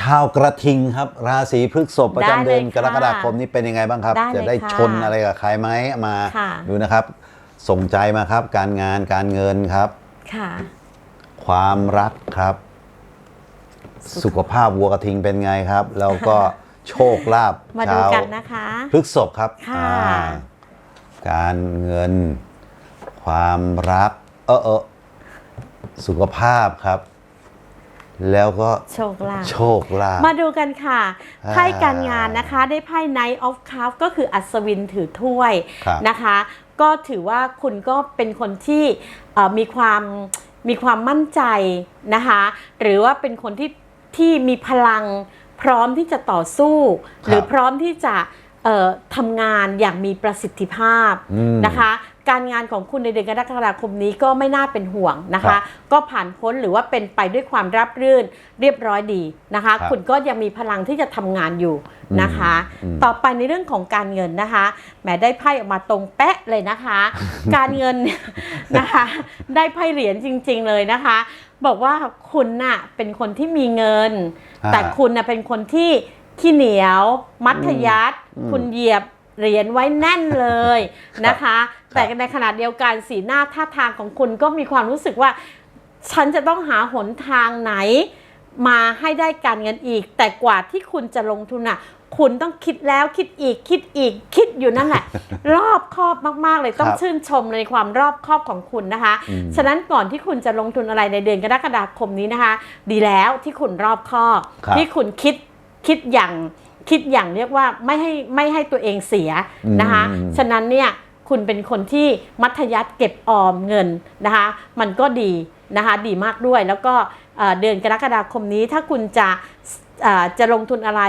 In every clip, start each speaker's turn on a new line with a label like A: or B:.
A: ชาวกระทิงครับ ราศีพฤษภประจำเดือน
B: ได้เลย
A: กรกฎาคมนี้เป็นยังไงบ้างครับ
B: ได้เลย
A: จะได้
B: ค่ะ
A: ชนอะไรกับใครไหมมา
B: ค่ะ
A: ดูนะครับ ส่งใจมาครับ การงานการเงินครับ
B: ค่ะ
A: ความรักครับ สุขภาพวัวกระทิงเป็นไงครับ แล้วก็โชคลาภ
B: มาดู
A: ชาว
B: กันนะคะ
A: พฤษภครับ
B: ค่ะ
A: อ่าการเงิน ความรัก เออเออสุขภาพครับ แล้วก็
B: โชคลาภ
A: โชคลาภ
B: มาดูกันค่ะ
A: อ่า
B: ไพ่การงานนะคะ ได้ไพ่ Knight of Cups ก็คืออัศวินถือถ้วย
A: ครับ
B: นะคะ ก็ถือว่าคุณก็เป็นคนที่เอ่อมีความมีความมั่นใจนะคะ หรือว่าเป็นคนที่ที่มีพลังพร้อมที่จะต่อสู้ หรือพร้อมที่จะเอ่อทำงานอย่างมีประสิทธิภาพ
A: อืม
B: นะคะ การงานของคุณในเดือนกรกฎาคมนี้ก็ไม่น่าเป็นห่วงนะ
A: ครั
B: คะ
A: บ
B: ก็ผ่านพ้นหรือว่าเป็นไปด้วยความราบรื่นเรียบร้อยดีนะคะ
A: ครับ
B: คุณก็ยังมีพลังที่จะทำงานอยู่นะคะ
A: อืม
B: ต่อไปในเรื่องของการเงินนะคะแหมได้ไพ่ออกมาตรงเป๊ะเลยนะคะ การเงินเนี่ยนะคะ ได้ไพ่เหรียญจริง ๆ เลยนะคะ บอกว่าคุณน่ะเป็นคนที่มีเงิน
A: อ่า
B: แต่คุณน่ะเป็นคนที่ขี้เหนียว มัธยัสถ์
A: อืม
B: คุณเหยียบ เหรียญไว้แน่นเลยนะคะ
A: ครับ
B: แต่ในขณะเดียวกันสีหน้าท่าทางของคุณก็มีความรู้สึกว่า ฉันจะต้องหาหนทางไหน มาให้ได้การเงินอีก แต่กว่าที่คุณจะลงทุนอะคุณต้องคิดแล้วคิดอีกคิดอีกคิดอยู่นั่นแหละ รอบคอบมากๆเลยต้อง
A: ครับ
B: ชื่นชมในความรอบคอบของคุณนะคะ
A: อืม
B: ฉะนั้นก่อนที่คุณจะลงทุนอะไรในเดือนกรกฎาคมนี้นะคะ ดีแล้วที่คุณรอบคอบ
A: ครับ
B: ที่คุณคิดคิดอย่าง คิดอย่างเรียกว่าไม่ให้ไม่ให้ตัวเองเสียนะคะ
A: อืม
B: ฉะนั้นเนี่ยคุณเป็นคนที่มัธยัสถ์เก็บออมเงินนะคะมันก็ดีนะคะดีมากด้วยแล้วก็เอ่อเดือนกรกฎาคมนี้ถ้าคุณจะเอ่อจะลงทุนอะไร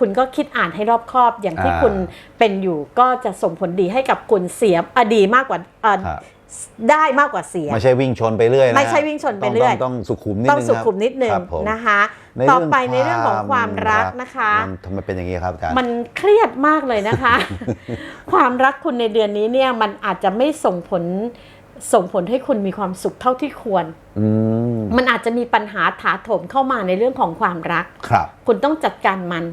B: คุณก็คิดอ่านให้รอบคอบ อย่างที่
A: อ่า
B: คุณเป็นอยู่ก็จะส่งผลดีให้กับคุณเสียอดีมากกว่าเอ่อ
A: ครับ
B: ได้มากกว่าเสีย
A: ไม่ใช่วิ่งชนไปเรื่อยนะ
B: ไม่ใช่วิ่งชนไปเรื่อย
A: ต้งต้องสุขุมนิด
B: ต้อง
A: นึง
B: สุ
A: ครับ
B: ขุมนิดนึง
A: ครับผม
B: นะคะ
A: ใน
B: ต่อ
A: เรื่อง
B: ไปในเรื่องของความรักนะคะ
A: มันทำไมเป็นอย่างนี้ครับอาจารย์
B: มันเครียดมากเลยนะคะ ความรักคุณในเดือนนี้เนี่ยมันอาจจะไม่ส่งผลส่งผลให้คุณมีความสุขเท่าที่ควร
A: อืม
B: มันอาจจะมีปัญหาถาโถมเข้ามาในเรื่องของความรัก
A: ครับ
B: คุณต้องจัดการมัน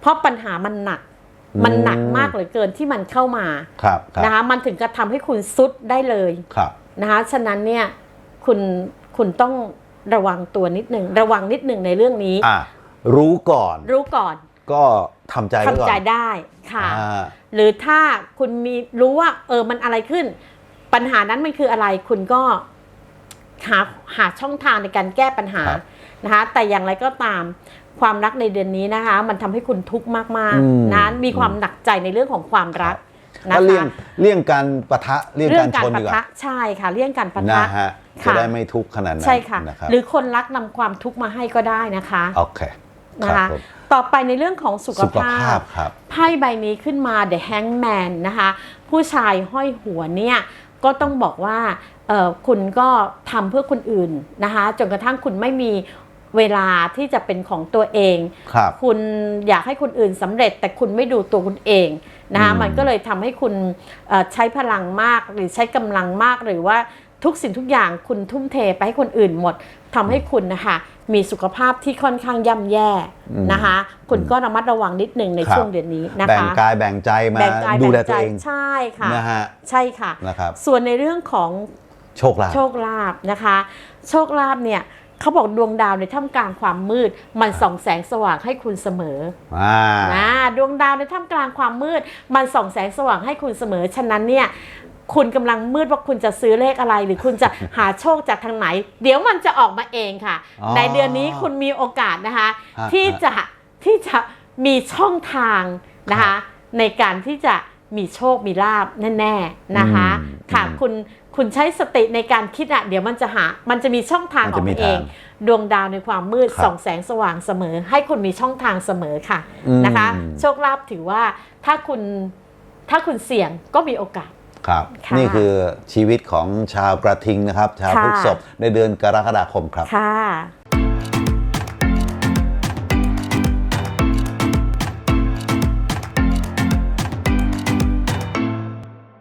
B: เพราะปัญหามันหนัก
A: อื ม
B: มันหนักมากเหลือเกินที่มันเข้ามา
A: ครับครับ
B: นะคะมันถึงกระทำให้คุณซุดได้เลย
A: ครับ
B: นะคะฉะนั้นเนี่ยคุณคุณต้องระวังตัวนิดหนึ่งระวังนิดหนึ่งในเรื่องนี้
A: อะรู้ก่อน
B: รู้ก่อน
A: ก็ทำใจไว้
B: ทำ
A: ก่อน
B: ใจได้ค่ะ
A: อ่า
B: หรือถ้าคุณมีรู้ว่า เออมันอะไรขึ้น ปัญหานั้นมันคืออะไรคุณก็หาหาช่องทางในการแก้ปัญหา
A: ครับ
B: นะคะ แต่อย่างไรก็ตามความรักในเดือนนี้นะคะ มันทำให้คุณทุกข์มาก
A: อืม
B: ๆนะมีความหนักใจในเรื่องของความรักนะ
A: ก็เลี่ย
B: คะ
A: งเลี่ยงการปะทะเลี่ยง
B: เรื่
A: การ
B: การ
A: ชน
B: ปะ
A: ดีก
B: ทะ
A: ว่า
B: ใช่ค่ะเลี่ยงการปะ
A: นะ
B: ทะ
A: ฮะ
B: ค่ะ
A: จะได้ไม่ทุกข์ขนาดนั้น
B: ใช่ค่ะ
A: นะครับ
B: หรือคนรักนำความทุกข์มาให้ก็ได้นะคะ
A: โอเค
B: นะ
A: ครั
B: คะ
A: บผม
B: ต่อไปในเรื่องของสุข
A: สุข
B: ภา
A: ภา
B: พ
A: พครับ
B: ไพ่ใบนี้ขึ้นมา The Hangman นะคะ ผู้ชายห้อยหัวเนี่ยก็ต้องบอกว่าเอ่อคุณก็ทำเพื่อคนอื่นนะคะ จนกระทั่งคุณไม่มี เวลาที่จะเป็นของตัวเอง
A: ครับ
B: คุณอยากให้คนอื่นสำเร็จ แต่คุณไม่ดูตัวคุณเองนะคะ
A: อืม
B: มันก็เลยทำให้คุณเอ่อใช้พลังมากหรือใช้กำลังมากหรือว่าทุกสิ่งทุกอย่างคุณทุ่มเทไปให้คนอื่นหมดทำให้คุณนะคะมีสุขภาพที่ค่อนข้างย่ำแย่นะคะ คุณก็ระมัดระวังนิดหนึ่งใน
A: ครับ
B: ช่วงเดือนนี้นะคะ
A: แบ่งกายแบ่งใจมา
B: แบ่งกาย
A: ดูแล
B: แบ่ง
A: ตั
B: ใจ
A: วเอง
B: ใช่ค่ะ
A: นะฮะ
B: ใช่ค่ะ
A: นะครับ
B: ส่วนในเรื่องของ
A: โชคลาภ
B: โชคลาภนะคะ โชคลาภเนี่ย เขาบอกดวงดาวในท่ามกลางความมืด มันส่องแสงสว่างให้คุณเสมอ
A: อ่า
B: นะดวงดาวในท่ามกลางความมืด มันส่องแสงสว่างให้คุณเสมอ ฉะนั้นเนี่ยคุณกำลังมืดว่าคุณจะซื้อเลขอะไร หรือคุณจะหาโชคจากทางไหน เดี๋ยวมันจะออกมาเองค่ะ
A: อ๋อ
B: ในเดือนนี้คุณมีโอกาสนะคะ
A: ฮะ
B: ที่จะที่จะมีช่องทางนะ
A: ครั
B: คะ
A: บ
B: ในการที่จะมีโชคมีลาบแน่ ๆนะคะ
A: อืม
B: ค่ะ
A: อืม
B: คุณ คุณใช้สติในการคิดอะเดี๋ยวมันจะหา มันจะมีช่องทาง
A: มัน
B: ขอ
A: จะ
B: ง
A: มี
B: มันเอง
A: ทาง
B: ดวงดาวในความมืด
A: ครับ
B: ส่องแสงสว่างเสมอ ให้คุณมีช่องทางเสมอค่ะ
A: อืม
B: นะคะ โชคลาภถือว่าถ้าคุณถ้าคุณเสี่ยงก็มีโอกาส
A: ครับ
B: ค่ะ
A: นี่คือชีวิตของชาวกระทิงนะครับ ชาว
B: ค่ะ
A: พฤษภในเดือนกรกฎาคมครับ
B: ค่ะ